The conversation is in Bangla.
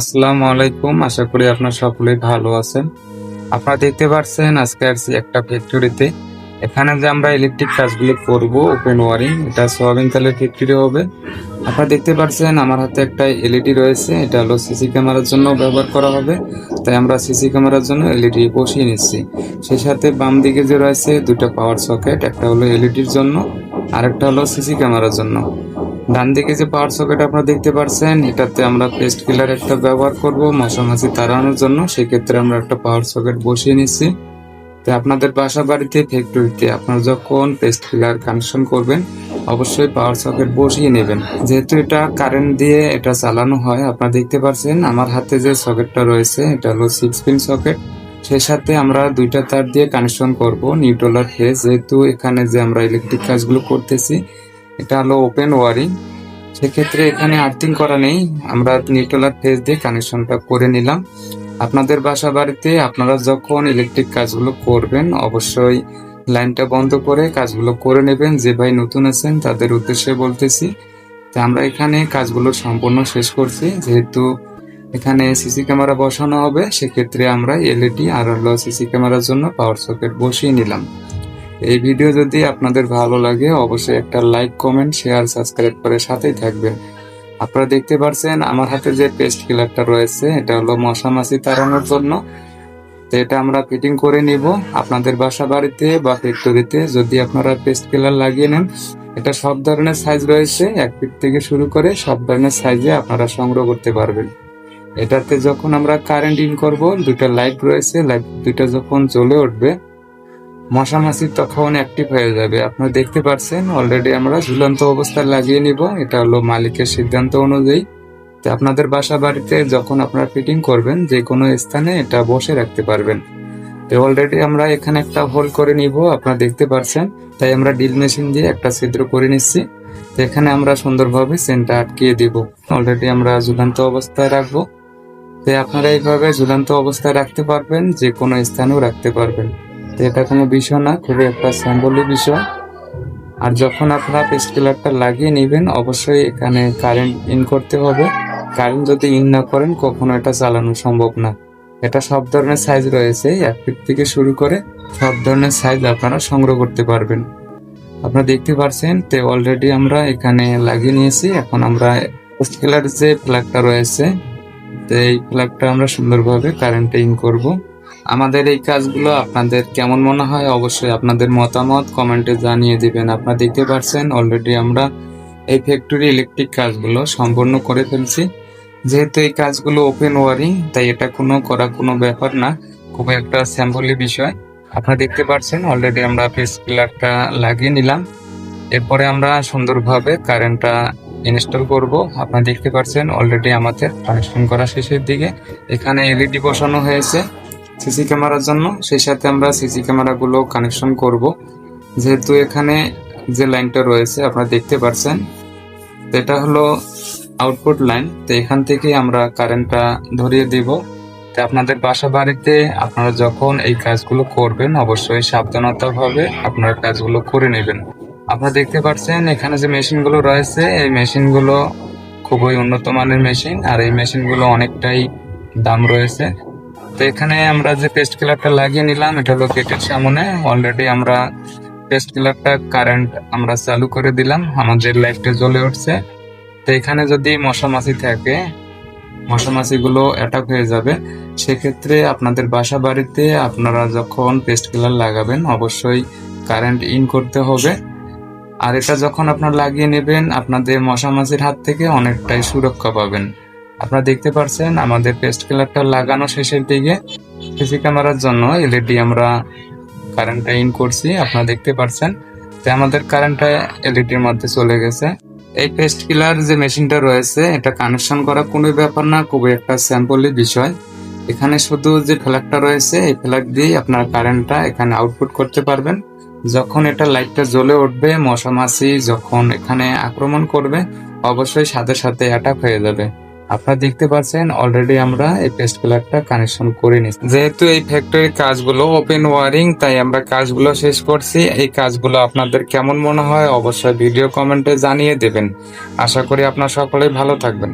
আসসালামু আলাইকুম। আশা করি আপনার সকলেই ভালো আছেন। আপনারা দেখতে পাচ্ছেন আজকে আসছি একটা ফ্যাক্টরিতে এখানে যে আমরা ইলেকট্রিক কাজগুলো করব ওপেন ওয়ারিং এটা সোয়াবিন তেলের ফ্যাক্টরি হবে। আপনারা দেখতে পাচ্ছেন আমার হাতে একটা এলইডি রয়েছে, এটা হলো সিসি ক্যামেরার জন্য ব্যবহার করা হবে। তাই আমরা সিসি ক্যামেরার জন্য এলইডি বসিয়ে নিচ্ছি। সেই সাথে বাম দিকে যে রয়েছে দুটো পাওয়ার সকেট একটা হলো এলইডির জন্য, আরেকটা হলো সিসি ক্যামেরার জন্য। ডান দিকে যে পাওয়ার সকেট আপনারা দেখতে পাচ্ছেন এটাতে আমরা পেস্ট কিলার একটা ব্যবহার করব মশা মাছি তাড়ানোর জন্য। সেক্ষেত্রে আমরা একটা পাওয়ার সকেট বসিয়ে নিচ্ছি। তো আপনাদের বাসা বাড়িতে ফ্যাক্টরিতে আপনারা যখন পেস্ট কিলার কানেকশন করবেন, অবশ্যই পাওয়ার সকেট বসিয়ে নেবেন। যেহেতু এটা কারেন্ট দিয়ে এটা চালানো হয়, আপনারা দেখতে পাচ্ছেন আমার হাতে যে সকেটটা রয়েছে, এটা হলো সিক্স পিন সকেট সেই সাথে আমরা দুইটা তার দিয়ে কানেকশন করব নিউট্রালার ফেজ যেহেতু এখানে যে আমরা ইলেকট্রিক কাজগুলো করতেছি এটা হলো ওপেন ওয়ারিং সেক্ষেত্রে এখানে আর্থিং করা নেই। আমরা নিউট্রালার ফেজ দিয়ে কানেকশনটা করে নিলাম। আপনাদের বাসা বাড়িতে আপনারা যখন ইলেকট্রিক কাজগুলো করবেন, অবশ্যই লাইনটা বন্ধ করে কাজগুলো করে নেবেন। যে ভাই নতুন আছেন, তাদের উদ্দেশ্যে বলতেছি। তা আমরা এখানে কাজগুলো সম্পূর্ণ শেষ করছি। যেহেতু এখানে সিসি ক্যামেরা বসানো হবে, সেক্ষেত্রে আমরা এলইডি আর হলো সিসি ক্যামেরার জন্য পাওয়ার সকেট বসিয়ে নিলাম। এই ভিডিও যদি আপনাদের ভালো লাগে, অবশ্যই একটা লাইক, কমেন্ট, শেয়ার, সাবস্ক্রাইব করে সাথেই থাকবেন। আপনারা দেখতে পাচ্ছেন আমার হাতে যে পেস্ট কিলারটা রয়েছে, এটা হলো মশা মাছি তাড়ানোর জন্য। তো এটা আমরা ফিটিং করে নিব। আপনাদের বাসা বাড়িতে বা ফ্যাক্টরিতে যদি আপনারা পেস্ট কিলার লাগিয়ে নেন, এটা সব ধরনের সাইজ রয়েছে। এক ফিট থেকে শুরু করে সব ধরনের সাইজে আপনারা সংগ্রহ করতে পারবেন। এটাতে যখন আমরা কারেন্ট ইন করব দুটো লাইট রয়েছে, লাইট দুটো যখন জ্বলে উঠবে মশা মাছি তখন অ্যাক্টিভ হয়ে যাবে। আপনারা দেখতে পাচ্ছেন অলরেডি আমরা ঝুলন্ত অবস্থায় লাগিয়ে নিব। এটা হলো মালিকের সিদ্ধান্ত অনুযায়ী। তো আপনাদের বাসা বাড়িতে যখন আপনারা ফিটিং করবেন যে কোনো স্থানে এটা বসে রাখতে পারবেন। তো অলরেডি আমরা এখানে একটা হোল করে নিব, আপনারা দেখতে পাচ্ছেন তাই আমরা ডিল মেশিন দিয়ে একটা ছিদ্র করে নিচ্ছি। তো এখানে আমরা সুন্দরভাবে সেন্টটা আটকিয়ে দিব। অলরেডি আমরা ঝুলন্ত অবস্থায় রাখব। তো আপনারা এইভাবে ঝুলন্ত অবস্থায় রাখতে পারবেন যে কোনো স্থানেও রাখতে পারবেন। তো এটা কোনো বিষয় না, খুবই একটা স্যাম্বলি বিষয়। আর যখন আপনারা পেস্টিলারটা লাগিয়ে নেবেন, অবশ্যই এখানে কারেন্ট ইন করতে হবে। কারেন্ট যদি ইন না করেন, কখনো এটা চালানো সম্ভব না। এটা সব ধরনের সাইজ রয়েছে, এক ফিট থেকে শুরু করে সব ধরনের সাইজ আপনারা সংগ্রহ করতে পারবেন। আপনারা দেখতে পাচ্ছেন তো অলরেডি আমরা এখানে লাগিয়ে নিয়েছি। এখন আমরা পেস্টকেলার যে প্লাগটা রয়েছে, তো এই প্লাগটা আমরা সুন্দরভাবে কারেন্টে ইন করব। আমাদের এই কাজগুলো আপনাদের কেমন মনে হয় অবশ্যই আপনাদের মতামত কমেন্টে জানিয়ে দিবেন। আপনারা দেখতে পাচ্ছেন অলরেডি আমরা এই ফ্যাক্টরি ইলেকট্রিক কাজগুলো সম্পূর্ণ করে ফেলছি। যেহেতু এই কাজগুলো ওপেন ওয়ারিং তাই এটা কোনো করা কোনো ব্যাপার না খুব একটা স্যাম্পলি বিষয়। আপনারা দেখতে পাচ্ছেন অলরেডি আমরা ফেস পিলারটা লাগিয়ে নিলাম। এরপরে আমরা সুন্দরভাবে কারেন্টটা ইনস্টল করব। আপনারা দেখতে পাচ্ছেন অলরেডি আমাদের কানেকশন করা শেষের দিকে। এখানে এলইডি বসানো হয়েছে। সিসি ক্যামেরার জন্য। সেই সাথে আমরা সিসি ক্যামেরাগুলো কানেকশন করব। যেহেতু এখানে যে লাইনটা রয়েছে, আপনারা দেখতে পাচ্ছেন এটা হলো আউটপুট লাইন তো এখান থেকে আমরা কারেন্টটা ধরিয়ে দিব। তো আপনাদের বাসা বাড়িতে আপনারা যখন এই কাজগুলো করবেন, অবশ্যই সাবধানতাভাবে আপনারা কাজগুলো করে নেবেন। আপনারা দেখতে পাচ্ছেন, এখানে যে মেশিনগুলো রয়েছে, এই মেশিনগুলো খুবই উন্নত মানের মেশিন। আর এই মেশিনগুলো অনেকটাই দাম রয়েছে। তো এখানে আমরা যে পেস্ট কিলারটা লাগিয়ে নিলাম, এটা হলো গেটের সামনে। অলরেডি আমরা পেস্ট কিলারটা কারেন্ট আমরা চালু করে দিলাম। আমাদের লাইটটা জ্বলে উঠছে। তো এখানে যদি মশা মাছি থাকে মশা মাছিগুলো অ্যাটাক হয়ে যাবে। সেক্ষেত্রে আপনাদের বাসা বাড়িতে আপনারা যখন পেস্ট কিলার লাগাবেন, অবশ্যই কারেন্ট ইন করতে হবে। আর এটা যখন আপনারা লাগিয়ে নেবেন, আপনাদের মশা মাছির হাত থেকে অনেকটাই সুরক্ষা পাবেন। আপনারা দেখতে পাচ্ছেন আমাদের পেস্ট কিলারটা লাগানো শেষের দিকে। সিসি ক্যামেরার জন্য এলইডি আমরা কারেন্টটা ইন করছি, আপনারা দেখতে পাচ্ছেন তো আমাদের কারেন্টটা এলইডির মধ্যে চলে গেছে। এই পেস্ট কিলার যে মেশিনটা রয়েছে, এটা কানেকশন করা কোনো ব্যাপার না, খুবই একটা স্যাম্পলি বিষয়। এখানে শুধু যে ফ্ল্যাগটা রয়েছে, এই ফ্ল্যাগ দিয়েই আপনারা কারেন্টটা এখানে আউটপুট করতে পারবেন। যখন এটা লাইটটা জ্বলে উঠবে মশা মাছি যখন এখানে আক্রমণ করবে, অবশ্যই সাথে সাথে অ্যাটাক হয়ে যাবে। আপনারা দেখতে পাচ্ছেন অলরেডি আমরা এই পেস্ট কালারটা কানেকশন করে নিচ্ছি যেহেতু এই ফ্যাক্টরির কাজগুলো ওপেন ওয়ারিং তাই আমরা কাজগুলো শেষ করছি। এই কাজগুলো আপনাদের কেমন মনে হয়, অবশ্যই ভিডিও কমেন্টে জানিয়ে দেবেন। আশা করি আপনার সকলেই ভালো থাকবেন।